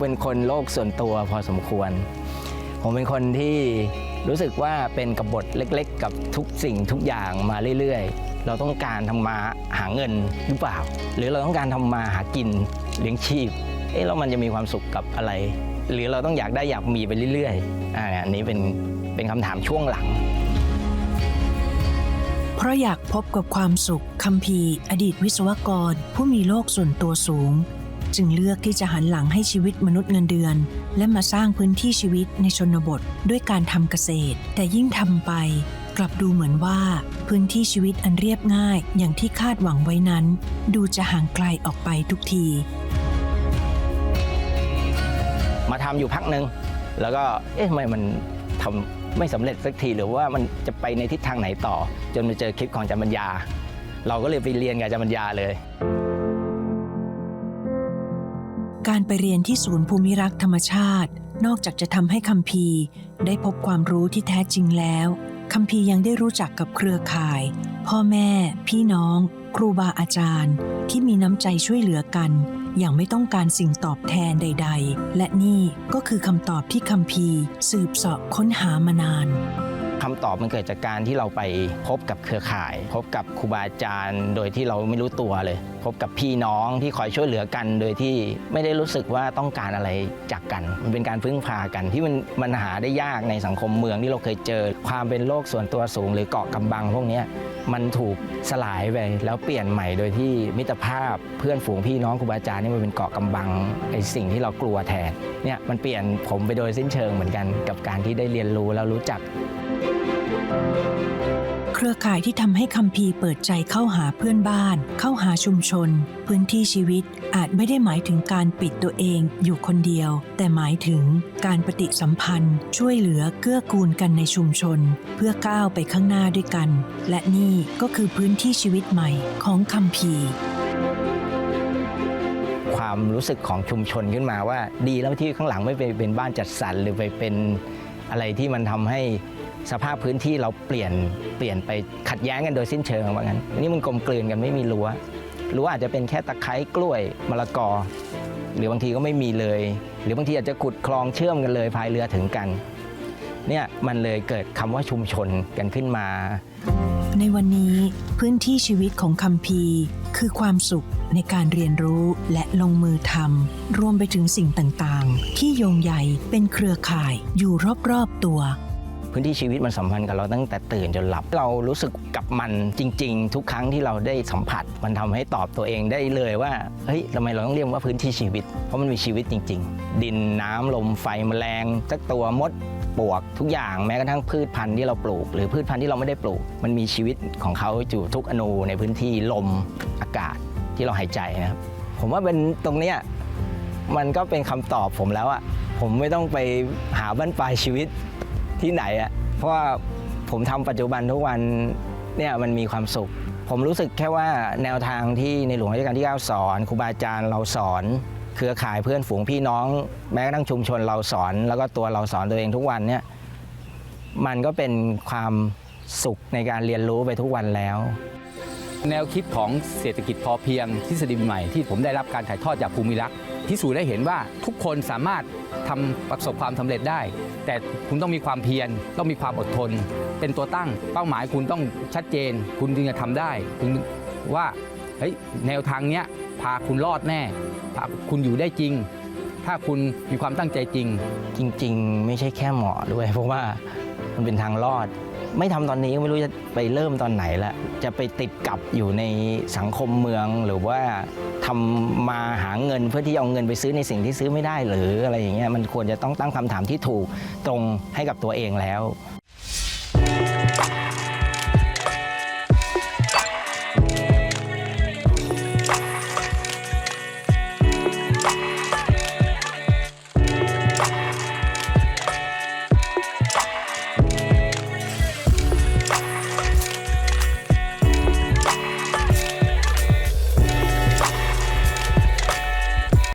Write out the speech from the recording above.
เป็นคนโลกส่วนตัวพอสมควร ผมเป็นคนที่รู้สึกว่าเป็นกบฏเล็ก ๆ กับทุกสิ่งทุกอย่างมาเรื่อยๆ เราต้องการทำมาหาเงินหรือเปล่า หรือเราต้องการทำมาหากินเลี้ยงชีพ เอ๊ะแล้วมันจะมีความสุขกับอะไร หรือเราต้องอยากได้อยากมีไปเรื่อยๆอ่าอันนี้เป็นเป็นคำถามช่วงหลัง เพราะอยากพบกับความสุขคัมภีร์ อดีตวิศวกร ผู้มีโลกส่วนตัวสูง จึงเลือกที่จะหันหลังให้ชีวิตมนุษย์เงินเดือน และมาสร้างพื้นที่ชีวิตในชนบทด้วยการทำเกษตร แต่ยิ่งทำไปกลับดูเหมือนว่า พื้นที่ชีวิตอันเรียบง่ายอย่างที่คาดหวังไว้นั้น ดูจะห่างไกลออกไปทุกที มาทำอยู่พักหนึ่งแล้วก็เอ๊ะทำไมมันทำไม่สำเร็จสักทีหรือว่ามันจะไปในทิศทางไหนต่อ จนมาเจอคลิปของอาจารย์ปัญญา เราก็เลยไปเรียนกับอาจารย์ปัญญาเลย การไปเรียนที่ศูนย์ภูมิรักษ์ธรรมชาติ นอกจากจะทำให้คัมภีร์ ได้พบความรู้ที่แท้จริงแล้วคัมภีร์ยังได้รู้จักกับเครือข่าย พ่อแม่ พี่น้อง ครูบาอาจารย์ ที่มีน้ำใจช่วยเหลือกัน อย่างไม่ต้องการสิ่งตอบแทนใด ๆ และนี่ก็คือคำตอบที่คัมภีร์ สืบเสาะค้นหามานาน คำตอบมันเกิดจากการที่เราไปพบกับเครือข่าย พบกับครูบาอาจารย์ โดยที่เราไม่รู้ตัวเลย พบกับพี่น้องที่คอยช่วยเหลือกัน โดยที่ไม่ได้รู้สึกว่าต้องการอะไรจากกัน มันเป็นการพึ่งพากันที่มันมันหาได้ยากในสังคมเมืองที่เราเคยเจอ ความเป็นโลกส่วนตัวสูง หรือเกาะกำบังพวกนี้มันถูกสลายไปแล้วเปลี่ยนใหม่โดยที่มิตรภาพเพื่อนฝูงพี่น้องครูบาอาจารย์นี่มันเป็นเกาะกำบังไอ้สิ่งที่เรากลัวแทนเนี่ยมันเปลี่ยนผมไปโดยสิ้นเชิงเหมือนกันกับการที่ได้เรียนรู้แล้วรู้จัก เครือข่ายที่ทำให้คัมภีเปิดใจเข้าหาเพื่อนบ้าน เข้าหาชุมชน พื้นที่ชีวิตอาจไม่ได้หมายถึงการปิดตัวเองอยู่คนเดียว แต่หมายถึงการปฏิสัมพันธ์ ช่วยเหลือเกื้อกูลกันในชุมชน เพื่อก้าวไปข้างหน้าด้วยกัน และนี่ก็คือพื้นที่ชีวิตใหม่ของคัมภีความรู้สึกของชุมชนขึ้นมาว่า ดีแล้วที่ข้างหลังไม่ไปเป็นบ้านจัดสรรหรือไปเป็นอะไรที่มันทำให้ สภาพพื้นที่เราเปลี่ยนเปลี่ยนไปขัดแย้งกันโดยสิ้นเชิงว่างั้นนี่มันกลมกลืนกันไม่มีรั้วรั้วอาจจะเป็นแค่ตะไคร้กล้วยมะละกอ หรือบางทีก็ไม่มีเลย หรือบางทีอาจจะขุดคลองเชื่อมกันเลยพายเรือถึงกันเนี่ยมันเลยเกิดคำว่าชุมชนกันขึ้นมา ในวันนี้พื้นที่ชีวิตของคัมภีร์คือความสุขในการเรียนรู้และลงมือทำรวมไปถึงสิ่งต่าง ๆ ที่โยงใหญ่เป็นเครือข่ายอยู่รอบ ๆ ตัว พื้นที่ชีวิตมันสัมพันธ์กับเราตั้งแต่ตื่นจนหลับ เรารู้สึกกับมันจริง ๆ ทุกครั้งที่เราได้สัมผัส มันทำให้ตอบตัวเองได้เลยว่าเฮ้ยทำไมเราต้องเรียกว่าพื้นที่ชีวิต เพราะมันมีชีวิตจริง ๆ ดินน้ำลมไฟแมลงสักตัวมดปลวกทุกอย่างแม้กระทั่งพืชพันธุ์ที่เราปลูก หรือพืชพันธุ์ที่เราไม่ได้ปลูก มันมีชีวิตของเขาอยู่ทุกอนูในพื้นที่ลมอากาศที่เราหายใจนะครับผมว่าเป็นตรงเนี้ยมันก็เป็นคำตอบผมแล้วอะผมไม่ต้องไปหาบ้านปลายชีวิต ที่ไหนอะเพราะว่าผมทำปัจจุบันทุกวันเนี่ยมันมีความสุข ผมรู้สึกแค่ว่าแนวทางที่ในหลวงรัชกาลที่ 9 สอนครูบาอาจารย์เราสอน เครือข่ายเพื่อนฝูงพี่น้อง แม้กระทั่งชุมชนเราสอน แล้วก็ตัวเราสอนตัวเองทุกวันเนี่ยมันก็เป็นความสุขในการเรียนรู้ไปทุกวันแล้ว แนวคิดของเศรษฐกิจพอเพียงทฤษฎีใหม่ที่ผมได้รับการถ่ายทอดจากภูมิรักษ์พิสูจน์ได้เห็นว่าทุกคนสามารถทำประสบความสำเร็จได้ แต่คุณต้องมีความเพียรต้องมีความอดทน เป็นตัวตั้งเป้าหมายคุณต้องชัดเจน คุณจึงจะทำได้คุณว่าเฮ้ยแนวทางเนี้ยพาคุณรอดแน่พาคุณอยู่ได้จริง ถ้าคุณมีความตั้งใจจริง จริง ๆ ไม่ใช่แค่เหมาะด้วย เพราะว่ามันเป็นทางรอด ไม่ทำตอนนี้ก็ไม่รู้จะไปเริ่มตอนไหนละจะไปติดกับอยู่ในสังคมเมืองหรือว่าทำมาหาเงินเพื่อที่เอาเงินไปซื้อในสิ่งที่ซื้อไม่ได้หรืออะไรอย่างเงี้ยมันควรจะต้องตั้งคำถามที่ถูกตรงให้กับตัวเองแล้ว